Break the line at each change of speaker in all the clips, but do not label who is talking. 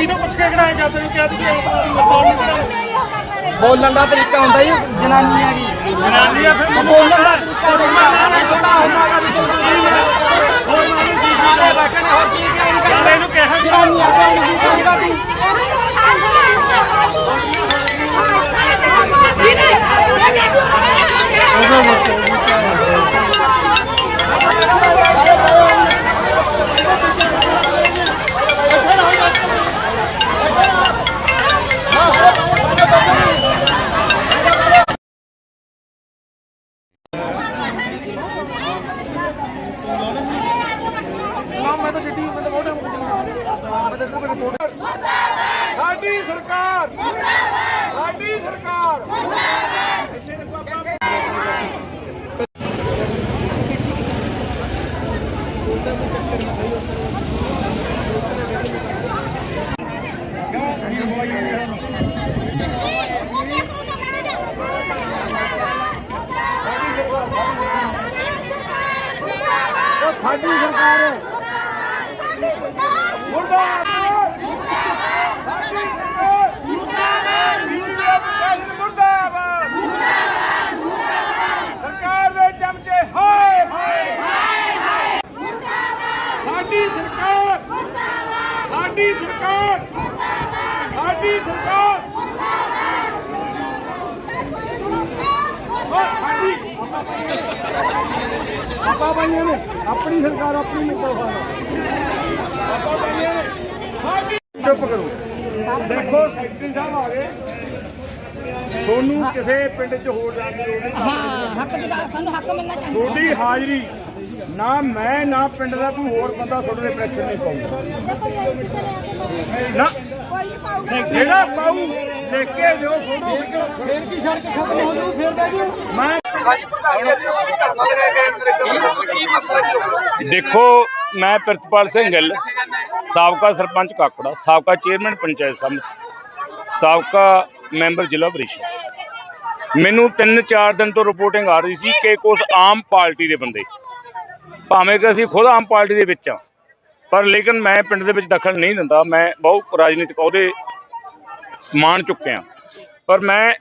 ਕਿਹਨੂੰ ਪੁੱਛ ਕੇ ਕਢਾਇਆ ਜਾਂ ਤੈਨੂੰ ਕਿਹਾ ਕਿ ਆਪਾਂ
ਬੋਲਣ ਦਾ ਤਰੀਕਾ ਹੁੰਦਾ ਜੀ ਜਨਾਨੀ ਗਈ
ਜਨਾਨੀ ਆ ਫਿਰ
ਬੋਲਣ ਦਾ ਤਰੀਕਾ ਹੁੰਦਾ ਗਾ ਵੀ
ਹੋਰ ਮਾਰੀ ਜੀ
ਸਾਰੇ ਬੈਠੇ ਨੇ ਹੋਰ ਕੀ ਕਰਨਗੇ
ਯਾਰ ਇਹਨੂੰ ਕਿਹਾ ਕਿ
ਜਨਾਨੀ ਆ ਕੇ ਕੀ ਕਰੇਗਾ ਤੂੰ
ਸਾਡੀ ਸਰਕਾਰ ਹੈ। ਮੁਰਦਾਬਾਦ। ਸਾਡੀ ਸਰਕਾਰ ਮੁਰਦਾਬਾਦ। ਮੁਰਦਾਬਾਦ ਸਰਕਾਰ ਦੇ ਚਮਚੇ ਹਾਏ ਹਾਏ ਹਾਏ। ਸਾਡੀ ਸਰਕਾਰ ਸਾਡੀ ਸਰਕਾਰ ਸਾਡੀ ਸਰਕਾਰ ਓ ਸਾਡੀ ਆਪਾਂ ਬਾਈਆਂ ਨੇ। ਆਪਣੀ ਸਰਕਾਰ ਆਪਣੀ ਨਿਕਲ ਆਪਾਂ ਬਾਈਆਂ ਨੇ। ਚੁੱਪ ਕਰੋ। ਦੇਖੋ ਸੈਕਟਰੀ ਸਾਹਿਬ ਆ ਗਏ। ਤੁਹਾਨੂੰ ਕਿਸੇ ਪਿੰਡ 'ਚ ਹੋਰ ਜਾਣ ਦੀ ਲੋੜ ਨਹੀਂ।
ਹਾਂ ਹੱਕ ਦੀ ਗੱਲ ਸਾਨੂੰ ਹੱਕ ਮਿਲਣਾ ਚਾਹੀਦਾ।
ਤੁਹਾਡੀ ਹਾਜ਼ਰੀ ਨਾ ਮੈਂ ਨਾ ਪਿੰਡ ਦਾ ਕੋਈ ਹੋਰ ਬੰਦਾ ਤੁਹਾਡੇ ਤੇ ਪ੍ਰੈਸ਼ਰ ਨਹੀਂ ਪਾਉਂਦਾ ਨਾ। ਜਿਹੜਾ ਪਾਉ ਲਿਖ ਕੇ ਦਿਓ ਫੋਟੋ
ਫੇਰ ਕੀ ਸੜਕ ਖਤਮ ਹੋ ਜੂ ਫੇਰ ਬਹਿ ਜੂ
ਮੈਂ ਦੇਖੋ, ਮੈਂ ਪ੍ਰਿਤਪਾਲ ਸਿੰਘ ਗਿੱਲ, ਸਾਬਕਾ ਸਰਪੰਚ ਕਾਕੜਾ, ਸਾਬਕਾ ਚੇਅਰਮੈਨ ਪੰਚਾਇਤ ਸਮਿਤੀ, ਸਾਬਕਾ ਮੈਂਬਰ ਜ਼ਿਲ੍ਹਾ ਪ੍ਰੀਸ਼ਦ। ਮੈਨੂੰ 3-4 ਦਿਨ ਤੋਂ ਰਿਪੋਰਟਿੰਗ ਆ ਰਹੀ ਸੀ ਕਿ ਕੁਝ ਆਮ ਪਾਰਟੀ ਦੇ ਬੰਦੇ, ਭਾਵੇਂ ਕਿ ਅਸੀਂ ਖੁਦ ਆਮ ਪਾਰਟੀ ਦੇ ਵਿੱਚ ਆ ਪਰ ਲੇਕਿਨ ਮੈਂ ਪਿੰਡ ਦੇ ਵਿੱਚ ਦਖਲ ਨਹੀਂ ਦਿੰਦਾ, ਮੈਂ ਬਹੁਤ ਰਾਜਨੀਤਿਕ ਅਹੁਦੇ ਮਾਣ ਚੁੱਕਿਆ। ਪਰ ਮੈਂ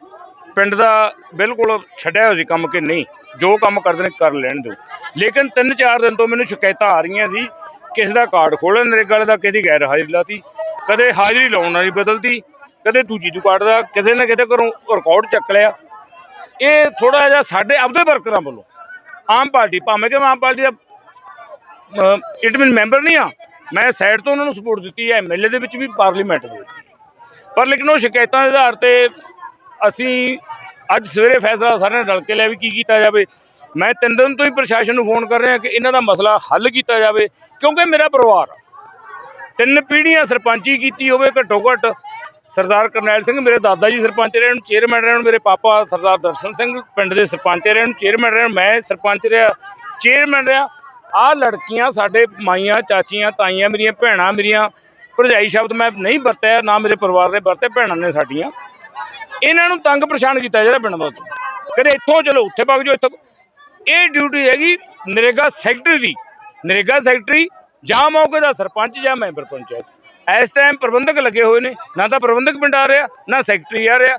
ਪਿੰਡ ਦਾ ਬਿਲਕੁਲ ਛੱਡਿਆ ਹੋਇਆ ਸੀ ਕੰਮ ਕਿ ਨਹੀਂ, ਜੋ ਕੰਮ ਕਰਦੇ ਨੇ ਕਰ ਲੈਣ ਦਿਓ। ਲੇਕਿਨ 3-4 ਦਿਨ ਤੋਂ ਮੈਨੂੰ ਸ਼ਿਕਾਇਤਾਂ ਆ ਰਹੀਆਂ ਸੀ, ਕਿਸੇ ਦਾ ਕਾਰਡ ਖੋਲ੍ਹਣ ਨਰੇਗਾ ਵਾਲੇ ਦਾ, ਕਿਸੇ ਦੀ ਗੈਰ ਹਾਜ਼ਰੀ ਲਾਤੀ, ਕਦੇ ਹਾਜ਼ਰੀ ਲਾਉਣ ਵਾਲੀ ਬਦਲਤੀ, ਕਦੇ ਦੂਜੀ ਤੋਂ ਕਾਰਡ ਦਾ, ਕਿਸੇ ਨਾ ਕਿਤੇ ਘਰੋਂ ਰਿਕਾਰਡ ਚੱਕ ਲਿਆ। ਇਹ ਥੋੜਾ ਜਿਹਾ ਸਾਡੇ ਆਪਦੇ ਵਰਕਰਾਂ ਵੱਲੋਂ, ਆਮ ਪਾਰਟੀ, ਭਾਵੇਂ ਕਿ ਮੈਂ ਆਮ ਪਾਰਟੀ ਦਾ ਇਟਮਿਨ ਮੈਂਬਰ ਨਹੀਂ ਆ ਮੈਂ ਸਾਈਡ ਤੋਂ ਉਹਨਾਂ ਨੂੰ ਸਪੋਰਟ ਦਿੱਤੀ ਹੈ ਐਮਐਲਏ ਦੇ ਵਿੱਚ ਵੀ ਪਾਰਲੀਮੈਂਟ ਦੇ ਵਿੱਚ। ਪਰ ਲੇਕਿਨ ਉਹ ਸ਼ਿਕਾਇਤਾਂ ਦੇ ਆਧਾਰ ਤੇ ਅਸੀਂ ਅੱਜ ਸਵੇਰੇ ਫੈਸਲਾ ਸਾਰਿਆਂ ਨੇ ਰਲ ਕੇ ਲਿਆ ਵੀ ਕੀ ਕੀਤਾ ਜਾਵੇ। ਮੈਂ ਤਿੰਨ ਦਿਨ ਤੋਂ ਹੀ ਪ੍ਰਸ਼ਾਸਨ ਨੂੰ ਫੋਨ ਕਰ ਰਿਹਾ ਕਿ ਇਹਨਾਂ ਦਾ ਮਸਲਾ ਹੱਲ ਕੀਤਾ ਜਾਵੇ, ਕਿਉਂਕਿ ਮੇਰਾ ਪਰਿਵਾਰ ਤਿੰਨ ਪੀੜ੍ਹੀਆਂ ਸਰਪੰਚੀ ਕੀਤੀ ਹੋਵੇ ਘੱਟੋ ਘੱਟ, ਸਰਦਾਰ ਕਰਨੈਲ ਸਿੰਘ ਮੇਰੇ ਦਾਦਾ ਜੀ ਸਰਪੰਚ ਰਹਿਣ ਚੇਅਰਮੈਨ ਰਹਿਣ ਮੇਰੇ ਪਾਪਾ ਸਰਦਾਰ ਦਰਸ਼ਨ ਸਿੰਘ ਪਿੰਡ ਦੇ ਸਰਪੰਚ ਰਹਿਣ ਚੇਅਰਮੈਨ ਰਹਿਣ ਮੈਂ ਸਰਪੰਚ ਰਿਹਾ, ਚੇਅਰਮੈਨ ਰਿਹਾ। ਆਹ ਲੜਕੀਆਂ ਸਾਡੇ ਮਾਈਆਂ, ਚਾਚੀਆਂ, ਤਾਈਆਂ ਮੇਰੀਆਂ, ਭੈਣਾਂ ਮੇਰੀਆਂ, ਭਰਜਾਈ ਸ਼ਬਦ ਮੈਂ ਨਹੀਂ ਵਰਤਿਆ, ਨਾ ਮੇਰੇ ਪਰਿਵਾਰ ਨੇ ਵਰਤੇ, ਭੈਣਾਂ ਨੇ ਸਾਡੀਆਂ। ਇਹਨਾਂ ਨੂੰ ਤੰਗ ਪਰੇਸ਼ਾਨ ਕੀਤਾ ਜਿਹੜਾ ਪਿੰਡ ਦਾ ਕਦੇ ਇੱਥੋਂ ਚਲੋ, ਉੱਥੇ ਵਗ ਜਾਓ, ਇੱਥੋਂ ਇਹ ਡਿਊਟੀ ਹੈਗੀ ਨਰੇਗਾ ਸੈਕਟਰੀ ਦੀ। ਨਰੇਗਾ ਸੈਕਟਰੀ ਜਾਂ ਮੌਕੇ ਦਾ ਸਰਪੰਚ ਜਾਂ ਮੈਂਬਰ ਪੰਚਾਇਤ। ਇਸ ਟਾਈਮ ਪ੍ਰਬੰਧਕ ਲੱਗੇ ਹੋਏ ਨੇ। ਨਾ ਤਾਂ ਪ੍ਰਬੰਧਕ ਪਿੰਡ ਆ ਰਿਹਾ, ਨਾ ਸੈਕਟਰੀ ਆ ਰਿਹਾ।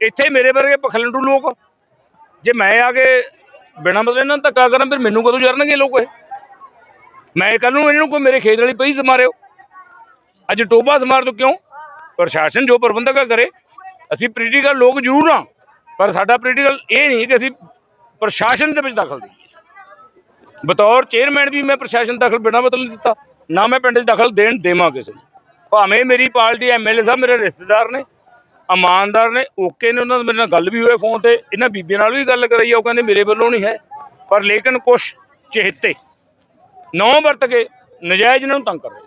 ਇੱਥੇ ਮੇਰੇ ਵਰਗੇ ਪਖਲੰਡੂ ਲੋਕ। ਜੇ ਮੈਂ ਆ ਕੇ ਬਿਨਾਂ ਮਤਲਬ ਇਹਨਾਂ ਨੂੰ ਧੱਕਾ ਕਰਾਂ, ਫਿਰ ਮੈਨੂੰ ਕਦੋਂ ਜਰਨਗੇ ਲੋਕ ਇਹ? ਮੈਂ ਕੱਲ ਨੂੰ ਇਹਨਾਂ ਨੂੰ ਕੋਈ ਮੇਰੇ ਖੇਤ ਵਾਲੀ ਪਈ ਸਮਾਰਿਓ। ਅੱਜ ਟੋਬਾ ਸਮਾਰ ਤੋਂ ਕਿਉਂ? ਪ੍ਰਸ਼ਾਸਨ ਜੋ ਪ੍ਰਬੰਧਕ ਕਰੇ ਅਸੀਂ ਪੋਲੀਟੀਕਲ ਲੋਕ ਜ਼ਰੂਰ ਆ ਪਰ ਸਾਡਾ ਪੋਲੀਟੀਕਲ ਇਹ ਨਹੀਂ ਕਿ ਅਸੀਂ ਪ੍ਰਸ਼ਾਸਨ ਦੇ ਵਿੱਚ ਦਖਲ ਦੇ ਬਤੌਰ ਚੇਅਰਮੈਨ ਵੀ ਮੈਂ ਪ੍ਰਸ਼ਾਸਨ ਦਖਲ ਬਿਨਾਂ ਮਤਲਬ ਦਿੱਤਾ, ਨਾ ਮੈਂ ਪਿੰਡ 'ਚ ਦਖਲ ਦੇਣ ਦੇਵਾਂ ਕਿਸੇ ਨੂੰ। ਭਾਵੇਂ ਮੇਰੀ ਪਾਰਟੀ ਐਮਐਲਏ ਸਾਹਿਬ ਮੇਰੇ ਰਿਸ਼ਤੇਦਾਰ ਨੇ, ਇਮਾਨਦਾਰ ਨੇ, ਓਕੇ ਨੇ ਉਹਨਾਂ ਨਾਲ ਮੇਰੇ ਨਾਲ ਗੱਲ ਵੀ ਹੋਏ ਫੋਨ ਤੇ, ਇਹਨਾਂ ਬੀਬੀਆਂ ਨਾਲ ਵੀ ਗੱਲ ਕਰਾਈ ਉਹ ਕਹਿੰਦੇ ਮੇਰੇ ਵੱਲੋਂ ਨਹੀਂ ਹੈ, ਪਰ ਲੇਕਿਨ ਕੁਛ ਚਿਹਤੇ ਨੌ ਵਰਤ ਕੇ ਨਜਾਇਜ਼ ਇਹਨਾਂ ਨੂੰ ਤੰਗ ਕਰ ਰਹੇ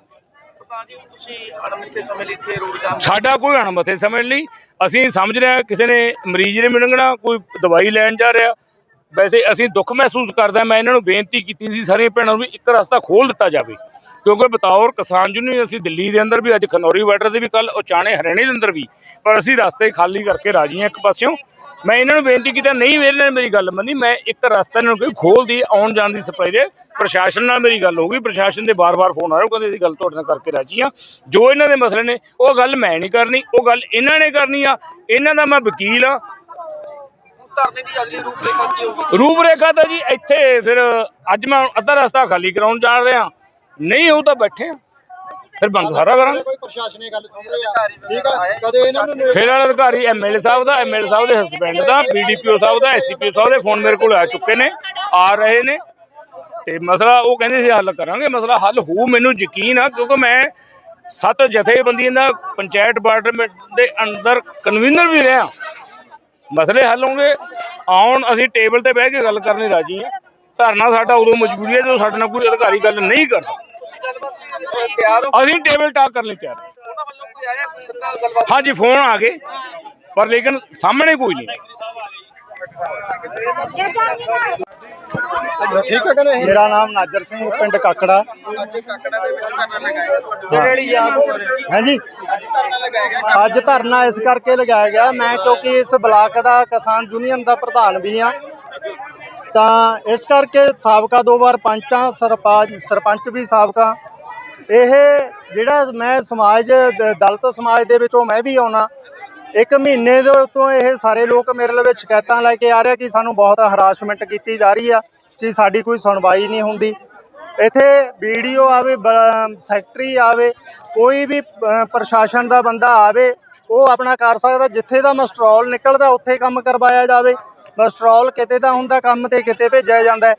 ਪ੍ਰਧਾਨ ਜੀ ਤੁਸੀਂ ਅਣਮਿੱਥੇ ਸਮੇਂ ਲਈ ਇੱਥੇ ਰੋਡ ਜਾਮ
ਸਾਡਾ ਕੋਈ ਅਣਮੱਥੇ ਸਮਝ ਲਈ ਅਸੀਂ ਸਮਝ ਰਹੇ ਕਿਸੇ ਨੇ ਮਰੀਜ਼ ਨੇ ਮਿਲਣਾ, ਕੋਈ ਦਵਾਈ ਲੈਣ ਜਾ ਰਿਹਾ। ਵੈਸੇ ਅਸੀਂ ਦੁੱਖ ਮਹਿਸੂਸ ਕਰਦਾ ਮੈਂ ਇਹਨਾਂ ਨੂੰ ਬੇਨਤੀ ਕੀਤੀ ਸੀ ਸਾਰੀਆਂ ਭੈਣਾਂ ਨੂੰ ਵੀ ਇੱਕ ਰਸਤਾ ਖੋਲ ਦਿੱਤਾ ਜਾਵੇ। ਕਿਉਂਕਿ ਬਤੌਰ ਕਿਸਾਨ ਯੂਨੀਅਨ ਅਸੀਂ ਦਿੱਲੀ ਦੇ ਅੰਦਰ ਵੀ, ਅੱਜ ਖਨੌਰੀ ਬਾਰਡਰ ਦੇ ਵੀ ਕੱਲ ਉਚਾਣੇ ਹਰਿਆਣੇ ਦੇ ਅੰਦਰ ਵੀ। ਪਰ ਅਸੀਂ ਰਸਤੇ ਖਾਲੀ ਕਰਕੇ ਰਾਜੀ ਹਾਂ ਇੱਕ ਪਾਸਿਓਂ। ਮੈਂ ਇਹਨਾਂ ਨੂੰ ਬੇਨਤੀ ਕੀਤਾ ਨਹੀਂ ਮੇਰੇ ਨਾਲ ਮੇਰੀ ਗੱਲ ਮੰਨੀ ਮੈਂ ਇੱਕ ਰਸਤਾ ਇਹਨਾਂ ਨੂੰ ਕੋਈ ਖੋਲਦੀ ਆਉਣ ਜਾਣ ਦੀ ਸਪਲਾਈ ਦੇ ਪ੍ਰਸ਼ਾਸਨ ਨਾਲ ਮੇਰੀ ਗੱਲ ਹੋ ਗਈ ਪ੍ਰਸ਼ਾਸਨ ਦੇ ਬਾਰ-ਬਾਰ ਫੋਨ ਆ ਰਹੇ ਕਹਿੰਦੇ ਅਸੀਂ ਗੱਲ ਤੁਹਾਡੇ ਨਾਲ ਕਰਕੇ ਰਾਜੀ ਆ ਜੋ ਇਹਨਾਂ ਦੇ ਮਸਲੇ ਨੇ ਉਹ ਗੱਲ ਮੈਂ ਨਹੀਂ ਕਰਨੀ ਉਹ ਗੱਲ ਇਹਨਾਂ ਨੇ ਕਰਨੀ ਆ ਇਹਨਾਂ ਦਾ ਮੈਂ ਵਕੀਲ ਆ।
ਧਰਨੇ ਦੀ ਅਗਲੀ ਰੂਪਰੇਖਾ ਕੀ ਹੋਊਗੀ?
ਰੂਪਰੇਖਾ ਤਾਂ ਜੀ ਇੱਥੇ ਫਿਰ ਅੱਜ ਮੈਂ ਅੱਧਾ ਰਸਤਾ ਖਾਲੀ ਕਰਾਉਣ ਜਾ ਰਿਹਾ ਨਹੀਂ ਉਹ ਤਾਂ ਬੈਠੇ ਆ। ਫਿਰ ਬੰਦ ਸਾਰਾ ਕਰਾਂਗੇ।
ਕੋਈ ਪ੍ਰਸ਼ਾਸਨੀ ਗੱਲ ਸੁਣ ਰਿਹਾ। ਠੀਕ ਹੈ ਕਦੇ ਇਹਨਾਂ ਨੂੰ
ਫਿਰ ਵਾਲਾ ਅਧਿਕਾਰੀ ਐਮਐਲਏ ਸਾਹਿਬ ਦਾ ਐਮਐਲਏ ਸਾਹਿਬ ਦੇ ਹਸਬੈਂਡ ਦਾ ਬੀਡੀਪੀਓ ਸਾਹਿਬ ਦਾ ਐਸਸੀਪੀਓ ਸਾਹਿਬ ਦੇ ਫੋਨ ਮੇਰੇ ਕੋਲ ਆ ਚੁੱਕੇ ਨੇ ਆ ਰਹੇ ਨੇ। ਤੇ ਮਸਲਾ ਉਹ ਕਹਿੰਦੇ ਸੀ ਹੱਲ ਕਰਾਂਗੇ ਮਸਲਾ ਹੱਲ ਹੋਊ ਮੈਨੂੰ ਯਕੀਨ ਆ ਕਿਉਂਕਿ ਮੈਂ ਸੱਤ ਜਥੇਬੰਦੀਆਂ ਦਾ ਪੰਚਾਇਤ ਡਿਪਾਰਟਮੈਂਟ ਦੇ ਅੰਦਰ ਕਨਵੀਨਰ ਵੀ ਰਿਹਾ। ਮਸਲੇ ਹੱਲ ਹੋਣਗੇ ਆਉਣ ਅਸੀਂ ਟੇਬਲ ਤੇ ਬਹਿ ਕੇ ਗੱਲ ਕਰਨ ਰਾਜੀ ਆ। ਧਰਨਾ ਸਾਡਾ ਉਦੋਂ ਮਜਬੂਰੀ ਹੈ ਜਦੋਂ ਸਾਡੇ ਨਾਲ ਕੋਈ ਅਧਿਕਾਰੀ ਗੱਲ ਨਹੀਂ ਕਰਦਾ।
ਤੁਸੀਂ ਗੱਲਬਾਤ ਅਹ, ਤਿਆਰ ਹੋ
ਅਸੀਂ ਟੇਬਲ ਟਾਕ ਕਰਨ ਲਈ ਤਿਆਰ। ਹਾਂ।
ਉਹਨਾਂ ਵੱਲੋਂ ਕੋਈ ਆਇਆ ਕੋਈ ਸੱਤਾ ਨਾਲ ਗੱਲਬਾਤ?
ਹਾਂਜੀ ਫੋਨ ਆ ਗਏ। ਪਰ ਲੇਕਿਨ ਸਾਹਮਣੇ ਕੋਈ ਨਹੀਂ।
ਠੀਕ ਹੈ ਕਿ ਨਹੀਂ?
ਮੇਰਾ ਨਾਮ ਨਾਜਰ ਸਿੰਘ ਪਿੰਡ ਕਾਕੜਾ।
ਅੱਜ ਕਾਕੜਾ ਦੇ ਵਿੱਚ ਧਰਨਾ ਲਗਾਏਗਾ ਤੁਹਾਡੇ।
ਜਿਹੜੀ ਯਾਦ ਹੋ। ਰਹੀ
ਹਾਂਜੀ।
ਅੱਜ ਧਰਨਾ ਲਗਾਏਗਾ
ਅੱਜ ਧਰਨਾ ਇਸ ਕਰਕੇ ਲਗਾਇਆ ਗਿਆ। ਮੈਂ ਕਿਉਂਕਿ ਇਸ ਬਲਾਕ ਦਾ ਕਿਸਾਨ ਯੂਨੀਅਨ ਦਾ ਪ੍ਰਧਾਨ ਵੀ ਹਾਂ। ਤਾਂ ਇਸ ਕਰਕੇ ਸਾਬਕਾ ਦੋ ਵਾਰ ਪੰਚਾਂ, ਸਰਪੰਚ ਸਰਪੰਚ ਵੀ ਸਾਬਕਾ। ਇਹ ਜਿਹੜਾ ਮੈਂ ਸਮਾਜ, ਦਲਤ ਸਮਾਜ ਦੇ ਵਿੱਚੋਂ ਮੈਂ ਵੀ ਆਉਣਾ। ਇੱਕ ਮਹੀਨੇ ਦੇ ਤੋਂ ਇਹ ਸਾਰੇ ਲੋਕ ਮੇਰੇ ਲਈ ਸ਼ਿਕਾਇਤਾਂ ਲੈ ਕੇ ਆ ਰਿਹਾ ਕਿ ਸਾਨੂੰ ਬਹੁਤ ਹਰਾਸਮੈਂਟ ਕੀਤੀ ਜਾ ਰਹੀ ਆ, ਕਿ ਸਾਡੀ ਕੋਈ ਸੁਣਵਾਈ ਨਹੀਂ ਹੁੰਦੀ। ਇੱਥੇ ਵੀਡੀਓ ਆਵੇ, ਬ- ਸੈਕਟਰੀ ਆਵੇ, ਕੋਈ ਵੀ ਪ੍ਰਸ਼ਾਸਨ ਦਾ ਬੰਦਾ ਆਵੇ, ਉਹ ਆਪਣਾ ਕਰ ਸਕਦਾ। ਜਿੱਥੇ ਦਾ ਮਸਟਰੋਲ ਨਿਕਲਦਾ, ਉੱਥੇ ਕੰਮ ਕਰਵਾਇਆ ਜਾਵੇ। ਮਸਟਰੋਲ ਕਿਤੇ ਦਾ ਹੁੰਦਾ, ਕੰਮ ਤੇ ਕਿਤੇ ਭੇਜਿਆ ਜਾਂਦਾ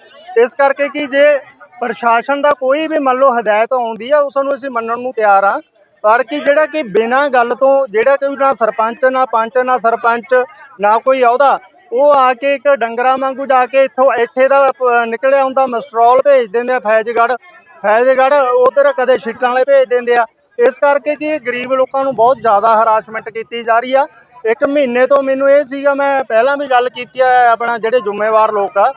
ਇਸ ਕਰਕੇ ਕਿ ਜੇ ਪ੍ਰਸ਼ਾਸਨ ਦਾ ਕੋਈ ਵੀ ਮੰਨ ਲਓ ਹਦਾਇਤ ਆਉਂਦੀ ਆ ਉਸ ਨੂੰ ਅਸੀਂ ਮੰਨਣ ਨੂੰ ਤਿਆਰ ਆ। ਪਰ ਕਿ ਜਿਹੜਾ ਕਿ ਬਿਨਾਂ ਗੱਲ ਤੋਂ, ਜਿਹੜਾ ਕੋਈ ਨਾ ਸਰਪੰਚ, ਨਾ ਪੰਚ, ਨਾ ਸਰਪੰਚ, ਨਾ ਕੋਈ ਅਹੁਦਾ, ਉਹ ਆ ਕੇ ਇੱਕ ਡੰਗਰਾਂ ਵਾਂਗੂ ਜਾ ਕੇ ਇੱਥੋਂ, ਇੱਥੇ ਦਾ ਪ- ਨਿਕਲਿਆ ਹੁੰਦਾ ਮਸਟਰੋਲ ਭੇਜ ਦਿੰਦੇ ਆ ਫੈਜ਼ਗੜ੍ਹ। ਫੈਜ਼ਗੜ੍ਹ ਉਧਰ ਕਦੇ ਸ਼ੀਟਾਂ ਵਾਲੇ ਭੇਜ ਦਿੰਦੇ ਆ। ਇਸ ਕਰਕੇ ਕਿ ਗਰੀਬ ਲੋਕਾਂ ਨੂੰ ਬਹੁਤ ਜ਼ਿਆਦਾ ਹਰਾਸਮੈਂਟ ਕੀਤੀ ਜਾ ਰਹੀ ਆ। ਇੱਕ ਮਹੀਨੇ ਤੋਂ ਮੈਨੂੰ ਇਹ ਸੀਗਾ, ਮੈਂ ਪਹਿਲਾਂ ਵੀ ਗੱਲ ਕੀਤੀ ਹੈ ਆਪਣਾ ਜਿਹੜੇ ਜ਼ਿੰਮੇਵਾਰ ਲੋਕ ਆ,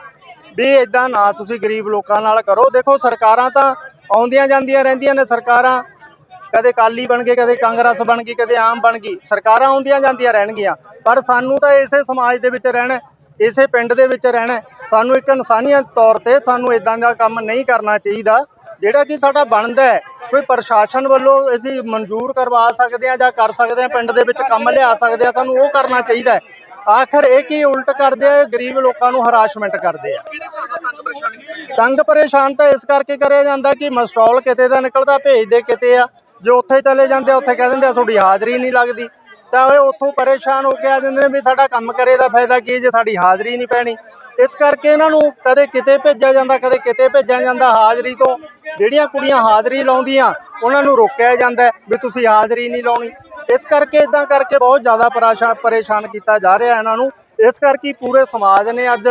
ਵੀ ਇਦਾਂ ਨਾ ਤੁਸੀਂ ਗਰੀਬ ਲੋਕਾਂ ਨਾਲ ਕਰੋ। ਦੇਖੋ, ਸਰਕਾਰਾਂ ਤਾਂ ਆਉਂਦੀਆਂ ਜਾਂਦੀਆਂ ਰਹਿੰਦੀਆਂ ਨੇ, ਸਰਕਾਰਾਂ ਕਦੇ ਕਾਲੀ ਬਣ ਗਏ ਕਦੇ ਕਾਂਗਰਸ ਬਣ ਗਈ, ਕਦੇ ਆਮ ਬਣ ਗਈ, ਸਰਕਾਰਾਂ ਆਉਂਦੀਆਂ ਜਾਂਦੀਆਂ ਰਹਿਣਗੀਆਂ। ਪਰ ਸਾਨੂੰ ਤਾਂ ਇਸੇ ਸਮਾਜ ਦੇ ਵਿੱਚ ਰਹਿਣਾ, ਇਸੇ ਪਿੰਡ ਦੇ ਵਿੱਚ ਰਹਿਣਾ, ਸਾਨੂੰ ਇੱਕ ਇਨਸਾਨੀਅਤ ਤੌਰ ਤੇ ਸਾਨੂੰ ਇਦਾਂ ਦਾ ਕੰਮ ਨਹੀਂ ਕਰਨਾ ਚਾਹੀਦਾ, ਜਿਹੜਾ ਕਿ ਸਾਡਾ ਬਣਦਾ ਹੈ। ਕੋਈ ਪ੍ਰਸ਼ਾਸਨ ਵੱਲੋਂ ਅਸੀਂ ਮਨਜ਼ੂਰ ਕਰਵਾ ਸਕਦੇ ਹਾਂ ਜਾਂ ਕਰ ਸਕਦੇ ਹਾਂ ਪਿੰਡ ਦੇ ਵਿੱਚ ਕੰਮ ਲਿਆ ਸਕਦੇ ਹਾਂ ਸਾਨੂੰ ਉਹ ਕਰਨਾ ਚਾਹੀਦਾ ਹੈ। ਆਖਰ ਇਹ ਕੀ ਉਲਟ ਕਰਦੇ ਆ ਗਰੀਬ ਲੋਕਾਂ ਨੂੰ ਹਰਾਸਮੈਂਟ ਕਰਦੇ ਆ।
ਤੰਗ ਪਰੇਸ਼ਾਨੀ
ਤਾਂ ਇਸ ਕਰਕੇ ਕਰਿਆ ਜਾਂਦਾ ਕਿ ਮਸਟਰੋਲ ਕਿਤੇ ਦਾ ਨਿਕਲਦਾ ਭੇਜਦੇ ਕਿਤੇ ਆ। ਜੋ ਉੱਥੇ ਚਲੇ ਜਾਂਦੇ ਆ ਉੱਥੇ ਕਹਿ ਦਿੰਦੇ ਆ ਤੁਹਾਡੀ ਹਾਜ਼ਰੀ ਨਹੀਂ ਲੱਗਦੀ। ਤਾਂ ਉਹ ਉੱਥੋਂ ਪਰੇਸ਼ਾਨ ਹੋ ਕੇ ਆ ਜਾਂਦੇ ਨੇ ਵੀ ਸਾਡਾ ਕੰਮ ਕਰੇ ਦਾ ਫਾਇਦਾ ਕੀ ਜੇ ਸਾਡੀ ਹਾਜ਼ਰੀ ਨਹੀਂ ਪੈਣੀ? ਇਸ ਕਰਕੇ ਇਹਨਾਂ ਨੂੰ ਕਦੇ ਕਿਤੇ ਭੇਜਿਆ ਜਾਂਦਾ, ਕਦੇ ਕਿਤੇ ਭੇਜਿਆ ਜਾਂਦਾ ਹਾਜ਼ਰੀ ਤੋਂ। ਜਿਹੜੀਆਂ ਕੁੜੀਆਂ ਹਾਜ਼ਰੀ ਲਾਉਂਦੀਆਂ, ਉਹਨਾਂ ਨੂੰ ਰੋਕਿਆ ਜਾਂਦਾ ਵੀ ਤੁਸੀਂ ਹਾਜ਼ਰੀ ਨਹੀਂ ਲਾਉਣੀ। ਇਸ ਕਰਕੇ ਇਦਾਂ ਕਰਕੇ ਬਹੁਤ ਜ਼ਿਆਦਾ ਪਰੇਸ਼ਾਨ ਪਰੇਸ਼ਾਨ ਕੀਤਾ ਜਾ ਰਿਹਾ ਇਹਨਾਂ ਨੂੰ। ਇਸ ਕਰਕੇ ਪੂਰੇ ਸਮਾਜ ਨੇ ਅੱਜ